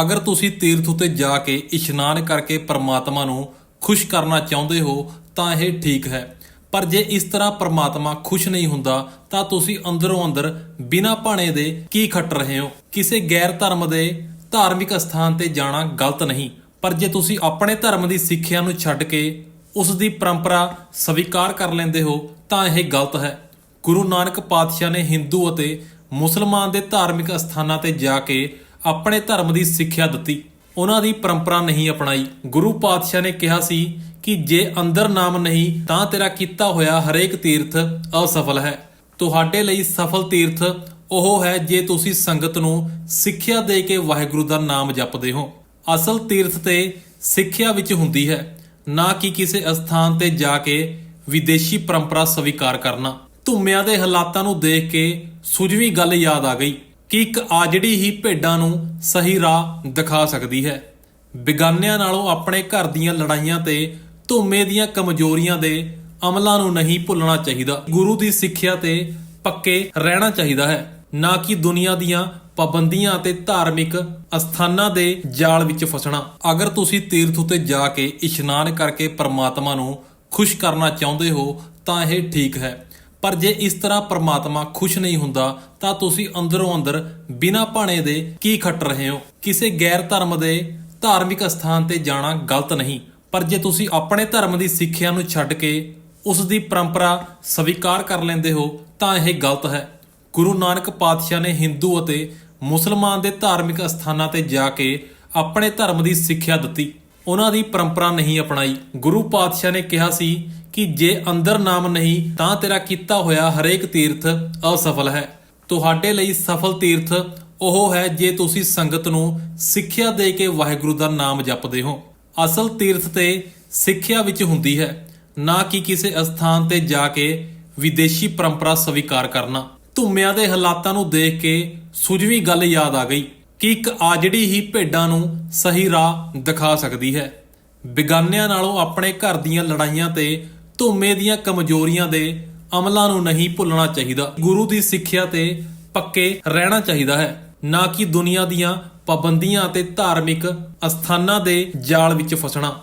ਅਗਰ ਤੁਸੀਂ ਤੀਰਥ ਉਤੇ ਜਾ ਕੇ ਇਸ਼ਨਾਨ ਕਰਕੇ ਪਰਮਾਤਮਾ ਨੂੰ ਖੁਸ਼ ਕਰਨਾ ਚਾਹੁੰਦੇ ਹੋ, ਤਾਂ ਇਹ ਠੀਕ ਹੈ। ਪਰ ਜੇ ਇਸ ਤਰ੍ਹਾਂ ਪਰਮਾਤਮਾ ਖੁਸ਼ ਨਹੀਂ ਹੁੰਦਾ, ਤਾਂ ਤੁਸੀਂ ਅੰਦਰੋਂ ਅੰਦਰ ਬਿਨਾਂ ਭਾਣੇ ਦੇ ਕੀ ਖੱਟ ਰਹੇ ਹੋ? ਕਿਸੇ ਗੈਰ ਧਰਮ ਦੇ ਧਾਰਮਿਕ ਸਥਾਨ ਤੇ ਜਾਣਾ ਗਲਤ ਨਹੀਂ। ਪਰ ਜੇ ਤੁਸੀਂ ਆਪਣੇ ਧਰਮ ਦੀ ਸਿੱਖਿਆ ਨੂੰ ਛੱਡ ਕੇ ਉਸ ਦੀ ਪਰੰਪਰਾ ਸਵੀਕਾਰ ਕਰ ਲੈਂਦੇ ਹੋ, ਤਾਂ ਇਹ ਗਲਤ ਹੈ। ਗੁਰੂ ਨਾਨਕ ਪਾਤਸ਼ਾਹ ਨੇ ਹਿੰਦੂ ਅਤੇ ਮੁਸਲਮਾਨ ਦੇ ਧਾਰਮਿਕ ਸਥਾਨਾਂ ਤੇ ਜਾ ਕੇ ਆਪਣੇ ਧਰਮ ਦੀ ਸਿੱਖਿਆ ਦਿੱਤੀ। ਉਹਨਾਂ ਦੀ ਪਰੰਪਰਾ ਨਹੀਂ ਅਪਣਾਈ। ਗੁਰੂ ਪਾਤਸ਼ਾਹ ਨੇ ਕਿਹਾ ਸੀ ਕਿ ਜੇ ਅੰਦਰ ਨਾਮ ਨਹੀਂ, ਤਾਂ ਤੇਰਾ ਕੀਤਾ ਹੋਇਆ ਹਰੇਕ ਤੀਰਥ ਅਸਫਲ ਹੈ। ਤੁਹਾਡੇ ਲਈ ਸਫਲ ਤੀਰਥ ਉਹ ਹੈ ਜੇ ਤੁਸੀਂ ਸੰਗਤ ਨੂੰ ਸਿੱਖਿਆ ਦੇ ਕੇ ਵਾਹਿਗੁਰੂ ਦਾ ਨਾਮ ਜਪਦੇ ਹੋ। ਅਸਲ ਤੀਰਥ ਤੇ ਸਿੱਖਿਆ ਵਿੱਚ ਹੁੰਦੀ ਹੈ, ਨਾ ਕਿ ਕਿਸੇ ਅਸਥਾਨ ਤੇ ਜਾ ਕੇ ਵਿਦੇਸ਼ੀ ਪਰੰਪਰਾ ਸਵੀਕਾਰ ਕਰਨਾ। ਧੁੰਮਿਆਂ ਦੇ ਹਾਲਾਤਾਂ ਨੂੰ ਦੇਖ ਕੇ ਸੁਝਵੀਂ ਗੱਲ ਯਾਦ ਆ ਗਈ। ਕਿ ਇੱਕ ਆਜੜੀ ਹੀ ਭੇਡਾਂ ਨੂੰ ਸਹੀ ਰਾਹ ਦਿਖਾ ਸਕਦੀ ਹੈ। ਬਿਗਾਨਿਆਂ ਨਾਲੋਂ ਆਪਣੇ ਘਰ ਦੀਆਂ ਲੜਾਈਆਂ ਤੇ ਧੁੰਮੇ ਦੀਆਂ ਕਮਜ਼ੋਰੀਆਂ ਦੇ ਅਮਲਾਂ ਨੂੰ ਨਹੀਂ ਭੁੱਲਣਾ ਚਾਹੀਦਾ। ਗੁਰੂ ਦੀ ਸਿੱਖਿਆ ਤੇ ਪੱਕੇ ਰਹਿਣਾ ਚਾਹੀਦਾ ਹੈ। ਨਾ ਕਿ ਦੁਨੀਆ ਦੀਆਂ ਪਾਬੰਦੀਆਂ ਅਤੇ ਧਾਰਮਿਕ ਅਸਥਾਨਾਂ ਦੇ ਜਾਲ ਵਿੱਚ ਫਸਣਾ। ਅਗਰ ਤੁਸੀਂ ਤੀਰਥ ਉਤੇ ਜਾ ਕੇ ਇਸ਼ਨਾਨ ਕਰਕੇ ਪਰਮਾਤਮਾ ਨੂੰ ਖੁਸ਼ ਕਰਨਾ ਚਾਹੁੰਦੇ ਹੋ, ਤਾਂ ਇਹ ਠੀਕ ਹੈ। ਪਰ ਜੇ ਇਸ ਤਰ੍ਹਾਂ ਪਰਮਾਤਮਾ ਖੁਸ਼ ਨਹੀਂ ਹੁੰਦਾ, ਤਾਂ ਤੁਸੀਂ ਅੰਦਰੋਂ ਅੰਦਰ ਬਿਨਾਂ ਭਾਣੇ ਦੇ ਕੀ ਖੱਟ ਰਹੇ ਹੋ? ਕਿਸੇ ਗੈਰ ਧਰਮ ਦੇ ਧਾਰਮਿਕ ਸਥਾਨ ਤੇ ਜਾਣਾ ਗਲਤ ਨਹੀਂ। ਪਰ ਜੇ ਤੁਸੀਂ ਆਪਣੇ ਧਰਮ ਦੀ ਸਿੱਖਿਆ ਨੂੰ ਛੱਡ ਕੇ ਉਸ ਦੀ ਪਰੰਪਰਾ ਸਵੀਕਾਰ ਕਰ ਲੈਂਦੇ ਹੋ, ਤਾਂ ਇਹ ਗਲਤ ਹੈ। ਗੁਰੂ ਨਾਨਕ ਪਾਤਸ਼ਾਹ ਨੇ ਹਿੰਦੂ ਅਤੇ ਮੁਸਲਮਾਨ ਦੇ ਧਾਰਮਿਕ ਸਥਾਨਾਂ ਤੇ ਜਾ ਕੇ ਆਪਣੇ ਧਰਮ ਦੀ ਸਿੱਖਿਆ ਦਿੱਤੀ। ਉਹਨਾਂ ਦੀ ਪਰੰਪਰਾ ਨਹੀਂ ਅਪਣਾਈ। ਗੁਰੂ ਪਾਤਸ਼ਾਹ ਨੇ ਕਿਹਾ ਸੀ ਕਿ ਜੇ ਅੰਦਰ ਨਾਮ ਨਹੀਂ, ਤਾਂ ਤੇਰਾ ਕੀਤਾ ਹੋਇਆ ਹਰੇਕ ਤੀਰਥ ਅਸਫਲ ਹੈ। ਤੁਹਾਡੇ ਲਈ ਸਫਲ ਤੀਰਥ ਉਹ ਹੈ ਜੇ ਤੁਸੀਂ ਸੰਗਤ ਨੂੰ ਸਿੱਖਿਆ ਦੇ ਕੇ ਵਾਹਿਗੁਰੂ ਦਾ ਨਾਮ ਜਪਦੇ ਹੋ। ਅਸਲ ਤੀਰਥ ਤੇ ਸਿੱਖਿਆ ਵਿੱਚ ਹੁੰਦੀ ਹੈ, ਨਾ ਕਿ ਕਿਸੇ ਅਸਥਾਨ ਤੇ ਜਾ ਕੇ ਵਿਦੇਸ਼ੀ ਪਰੰਪਰਾ ਸਵੀਕਾਰ ਕਰਨਾ। ਧੁੰਮਿਆਂ ਦੇ ਹਾਲਾਤਾਂ ਨੂੰ ਦੇਖ ਕੇ ਸੁਝਵੀਂ ਗੱਲ ਯਾਦ ਆ ਗਈ ਕਿ ਇੱਕ ਆਜੜੀ ਹੀ ਭੇਡਾਂ ਨੂੰ ਸਹੀ ਰਾਹ ਦਿਖਾ ਸਕਦੀ ਹੈ। ਬਿਗਾਨਿਆਂ ਨਾਲੋਂ ਆਪਣੇ ਘਰ ਦੀਆਂ ਲੜਾਈਆਂ ਤੇ ਧੁੰਮੇ ਦੀਆਂ ਕਮਜ਼ੋਰੀਆਂ ਦੇ ਅਮਲਾਂ ਨੂੰ ਨਹੀਂ ਭੁੱਲਣਾ ਚਾਹੀਦਾ। ਗੁਰੂ ਦੀ ਸਿੱਖਿਆ ਤੇ ਪੱਕੇ ਰਹਿਣਾ ਚਾਹੀਦਾ ਹੈ। ਨਾ ਕਿ ਦੁਨੀਆ ਦੀਆਂ ਪਾਬੰਦੀਆਂ ਅਤੇ ਧਾਰਮਿਕ ਅਸਥਾਨਾਂ ਦੇ ਜਾਲ ਵਿੱਚ ਫਸਣਾ।